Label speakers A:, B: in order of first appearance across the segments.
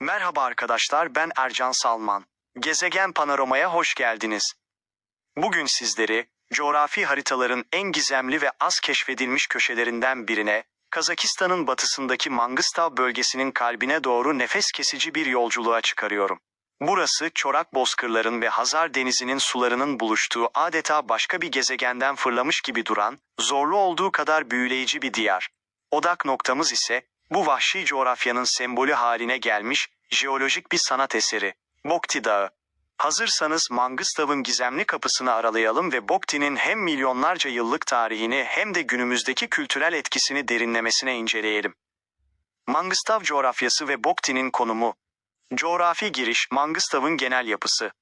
A: Merhaba arkadaşlar ben Ercan Salman. Gezegen Panorama'ya hoş geldiniz. Bugün sizleri coğrafi haritaların en gizemli ve az keşfedilmiş köşelerinden birine, Kazakistan'ın batısındaki Mangıstav bölgesinin kalbine doğru nefes kesici bir yolculuğa çıkarıyorum. Burası çorak bozkırların ve Hazar Denizi'nin sularının buluştuğu adeta başka bir gezegenden fırlamış gibi duran, zorlu olduğu kadar büyüleyici bir diyar. Odak noktamız ise bu vahşi coğrafyanın sembolü haline gelmiş jeolojik bir sanat eseri. Bokti Dağı. Hazırsanız Mangıstav'ın gizemli kapısını aralayalım ve Bokti'nin hem milyonlarca yıllık tarihini hem de günümüzdeki kültürel etkisini derinlemesine inceleyelim. Mangıstav coğrafyası ve Bokti'nin konumu. Coğrafi giriş Mangıstav'ın genel yapısı.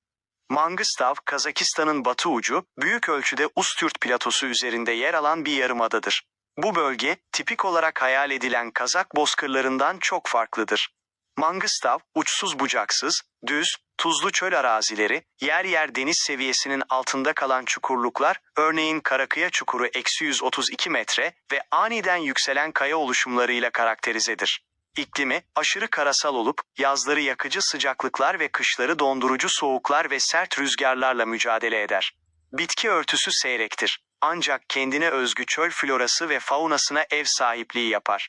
A: Mangıstav, Kazakistan'ın batı ucu, büyük ölçüde Ustürt platosu üzerinde yer alan bir yarımadadır. Bu bölge, tipik olarak hayal edilen Kazak bozkırlarından çok farklıdır. Mangıstav, uçsuz bucaksız, düz, tuzlu çöl arazileri, yer yer deniz seviyesinin altında kalan çukurluklar, örneğin Karakaya Çukuru eksi 132 metre ve aniden yükselen kaya oluşumlarıyla karakterizedir. İklimi, aşırı karasal olup, yazları yakıcı sıcaklıklar ve kışları dondurucu soğuklar ve sert rüzgarlarla mücadele eder. Bitki örtüsü seyrektir. Ancak kendine özgü çöl florası ve faunasına ev sahipliği yapar.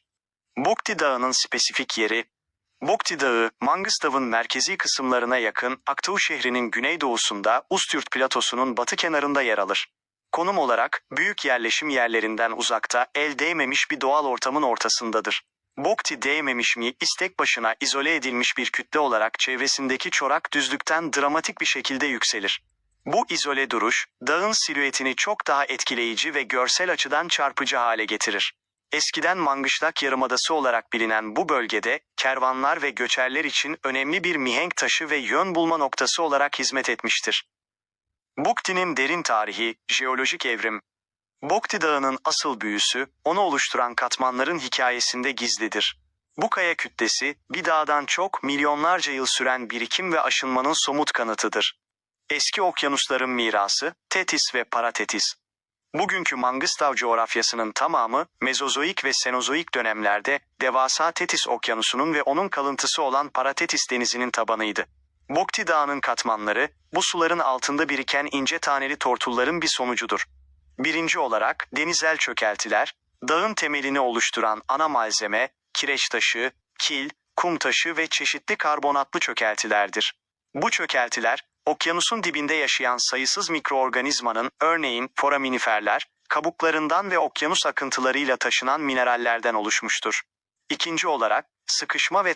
A: Bokti Dağı'nın spesifik yeri, Bokti Dağı, Mangıstav'ın merkezi kısımlarına yakın Aktuğ şehrinin güneydoğusunda Ustürt platosunun batı kenarında yer alır. Konum olarak büyük yerleşim yerlerinden uzakta el değmemiş bir doğal ortamın ortasındadır. Bokti değmemiş mi istek başına izole edilmiş bir kütle olarak çevresindeki çorak düzlükten dramatik bir şekilde yükselir. Bu izole duruş, dağın silüetini çok daha etkileyici ve görsel açıdan çarpıcı hale getirir. Eskiden Mangışlak Yarımadası olarak bilinen bu bölgede kervanlar ve göçerler için önemli bir mihenk taşı ve yön bulma noktası olarak hizmet etmiştir. Bukti'nin derin tarihi, jeolojik evrim. Bokti Dağı'nın asıl büyüsü, onu oluşturan katmanların hikayesinde gizlidir. Bu kaya kütlesi, bir dağdan çok milyonlarca yıl süren birikim ve aşınmanın somut kanıtıdır. Eski okyanusların mirası, Tetis ve Paratetis. Bugünkü Mangıstav coğrafyasının tamamı Mezozoik ve Senozoik dönemlerde devasa Tetis okyanusunun ve onun kalıntısı olan Paratetis denizinin tabanıydı. Bokti Dağı'nın katmanları bu suların altında biriken ince taneli tortulların bir sonucudur. Birinci olarak denizel çökeltiler, dağın temelini oluşturan ana malzeme, kireç taşı, kil, kum taşı ve çeşitli karbonatlı çökeltilerdir. Bu çökeltiler, okyanusun dibinde yaşayan sayısız mikroorganizmanın, örneğin foraminiferler, kabuklarından ve okyanus akıntılarıyla taşınan minerallerden oluşmuştur. İkinci olarak, sıkışma ve